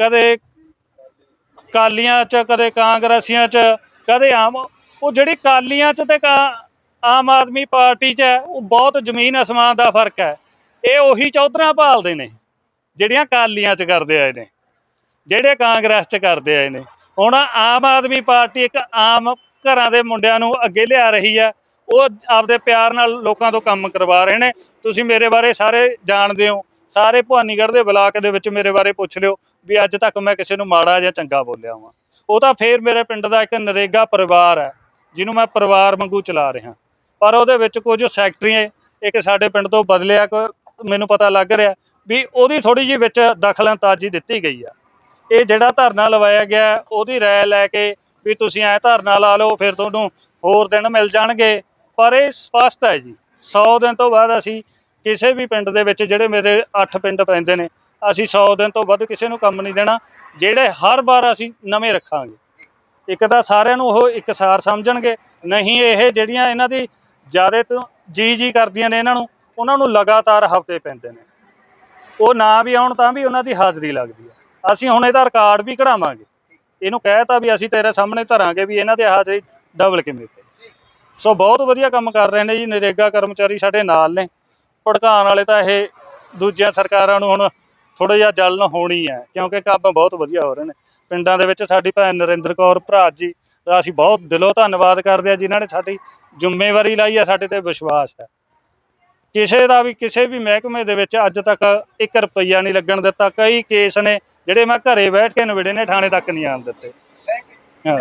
ਕਦੇ ਕਾਲੀਆਂ 'ਚ, ਕਦੇ ਕਾਂਗਰਸੀਆਂ 'ਚ, ਕਦੇ ਆਮ, ਉਹ ਜਿਹੜੀ ਕਾਲੀਆਂ 'ਚ ਤੇ ਕਾ- ਆਮ ਆਦਮੀ ਪਾਰਟੀ 'ਚ ਹੈ, ਉਹ ਬਹੁਤ ਜ਼ਮੀਨ ਅਸਮਾਨ ਦਾ ਫ਼ਰਕ ਹੈ। ਇਹ ਉਹੀ ਚੌਧਰਾਂ ਭਾਲਦੇ ਨੇ, ਜਿਹੜੀਆਂ ਕਾਲੀਆਂ 'ਚ ਕਰਦੇ ਆਏ ਨੇ, ਜਿਹੜੇ ਕਾਂਗਰਸ 'ਚ ਕਰਦੇ ਆਏ ਨੇ। ਹੁਣ ਆਮ ਆਦਮੀ ਪਾਰਟੀ ਇੱਕ ਆਮ ਘਰਾਂ ਦੇ ਮੁੰਡਿਆਂ ਨੂੰ ਅੱਗੇ ਲਿਆ ਰਹੀ ਹੈ ਉਹ ਆਪਦੇ ਪਿਆਰ ਨਾਲ ਲੋਕਾਂ ਤੋਂ ਕੰਮ ਕਰਵਾ ਰਹੇ ਨੇ। ਤੁਸੀਂ ਮੇਰੇ ਬਾਰੇ ਸਾਰੇ ਜਾਣਦੇ ਹੋ। ਸਾਰੇ ਭਵਾਨੀਗੜ੍ਹ ਦੇ ਬਲਾਕ ਦੇ ਵਿੱਚ ਮੇਰੇ ਬਾਰੇ ਪੁੱਛ ਲਿਓ ਵੀ ਅੱਜ ਤੱਕ ਮੈਂ ਕਿਸੇ ਨੂੰ ਮਾੜਾ ਜਾਂ ਚੰਗਾ ਬੋਲਿਆ ਹਾਂ ਉਹ ਤਾਂ ਫੇਰ ਮੇਰੇ ਪਿੰਡ ਦਾ ਇੱਕ ਨਰੇਗਾ ਪਰਿਵਾਰ ਹੈ, ਜਿਹਨੂੰ ਮੈਂ ਪਰਿਵਾਰ ਵਾਂਗੂ ਚਲਾ ਰਿਹਾ। ਪਰ ਉਹਦੇ ਵਿੱਚ ਕੁਝ ਸੈਕਟਰੀ ਇੱਕ ਸਾਡੇ ਪਿੰਡ ਤੋਂ ਬਦਲਿਆ ਕੋ ਮੈਨੂੰ ਪਤਾ ਲੱਗ ਰਿਹਾ ਵੀ ਉਹਦੀ ਥੋੜੀ ਜਿਹੀ ਵਿੱਚ ਦਖਲਅੰਦਾਜ਼ੀ ਦਿੱਤੀ ਗਈ ਆ। ਇਹ ਜਿਹੜਾ ਧਰਨਾ ਲਵਾਇਆ ਗਿਆ, ਉਹਦੀ ਰਾਏ ਲੈ ਕੇ ਵੀ ਤੁਸੀਂ ਐ ਧਰਨਾ ਲਾ ਲਓ, ਫਿਰ ਤੁਹਾਨੂੰ ਹੋਰ ਦਿਨ ਮਿਲ ਜਾਣਗੇ। ਪਰ ਇਹ ਸਪਸ਼ਟ ਹੈ ਜੀ। 100 ਦਿਨ ਤੋਂ ਬਾਅਦ ਅਸੀਂ ਕਿਸੇ ਵੀ ਪਿੰਡ ਦੇ ਵਿੱਚ ਜਿਹੜੇ ਮੇਰੇ 8 ਪਿੰਡ ਪੈਂਦੇ ਨੇ, ਅਸੀਂ 100 ਦਿਨ ਤੋਂ ਵੱਧ ਕਿਸੇ ਨੂੰ ਕੰਮ ਨਹੀਂ ਦੇਣਾ, ਜਿਹੜੇ ਹਰ ਵਾਰ ਅਸੀਂ ਨਵੇਂ ਰੱਖਾਂਗੇ। ਇੱਕ ਤਾਂ ਸਾਰਿਆਂ ਨੂੰ ਉਹ ਇੱਕਸਾਰ ਸਮਝਣਗੇ, ਨਹੀਂ ਇਹ ਜਿਹੜੀਆਂ ਇਹਨਾਂ ਦੀ ਜ਼ਿਆਦਾ ਤੋਂ ਜੀ ਜੀ ਕਰਦੀਆਂ ਨੇ ਇਹਨਾਂ ਨੂੰ, ਉਹਨਾਂ ਨੂੰ ਲਗਾਤਾਰ ਹਫ਼ਤੇ ਪੈਂਦੇ ਨੇ। ਉਹ ਨਾ ਵੀ ਆਉਣ ਤਾਂ ਵੀ ਉਹਨਾਂ ਦੀ ਹਾਜ਼ਰੀ ਲੱਗਦੀ ਹੈ। ਅਸੀਂ ਹੁਣ ਇਹਦਾ ਰਿਕਾਰਡ ਵੀ ਕਢਾਵਾਂਗੇ। ਇਹਨੂੰ ਕਹਿਤਾ ਵੀ ਅਸੀਂ ਤੇਰੇ ਸਾਹਮਣੇ ਧਰਾਂਗੇ ਵੀ ਇਹਨਾਂ ਦੀ ਹਾਜ਼ਰੀ ਡਬਲ ਕਿਵੇਂ ਪਈ। ਸੋ ਬਹੁਤ ਵਧੀਆ ਕੰਮ ਕਰ ਰਹੇ ਨੇ ਜੀ, ਨਰੇਗਾ ਕਰਮਚਾਰੀ ਸਾਡੇ ਨਾਲ ਨੇ। ਭੜਕਾਉਣ ਵਾਲੇ ਤਾਂ ਇਹ ਦੂਜੀਆਂ ਸਰਕਾਰਾਂ ਨੂੰ ਹੁਣ ਥੋੜਾ ਜਿਹਾ ਜਲਨ ਹੋਣੀ ਹੈ, ਕਿਉਂਕਿ ਕੰਮ ਬਹੁਤ ਵਧੀਆ ਹੋ ਰਹੇ ਨੇ। ਪਿੰਡਾਂ ਦੇ ਵਿੱਚ ਸਾਡੀ ਭੈਣ ਨਰਿੰਦਰ ਕੌਰ ਭਰਾ ਜੀ ਦਾ ਅਸੀਂ ਬਹੁਤ ਦਿਲੋਂ ਧੰਨਵਾਦ ਕਰਦੇ ਆ ਜਿਨ੍ਹਾਂ ਨੇ ਸਾਡੀ ਜ਼ਿੰਮੇਵਾਰੀ ਲਾਈ ਹੈ, ਸਾਡੇ ਤੇ ਵਿਸ਼ਵਾਸ ਹੈ। ਕਿਸੇ ਦਾ ਵੀ, ਕਿਸੇ ਵੀ ਮਹਿਕਮੇ ਦੇ ਵਿੱਚ ਅੱਜ ਤੱਕ 1 ਰੁਪਈਆ ਨਹੀਂ ਲੱਗਣ ਦਿੱਤਾ। ਕਈ ਕੇਸ ਨੇ ਜਿਹੜੇ ਮੈਂ ਘਰੇ ਬੈਠ ਕੇ ਨਵੇੜੇ ਨੇ, ਥਾਣੇ ਤੱਕ ਨਹੀਂ ਆਉਣ ਦਿੱਤੇ। ਹਾਂ।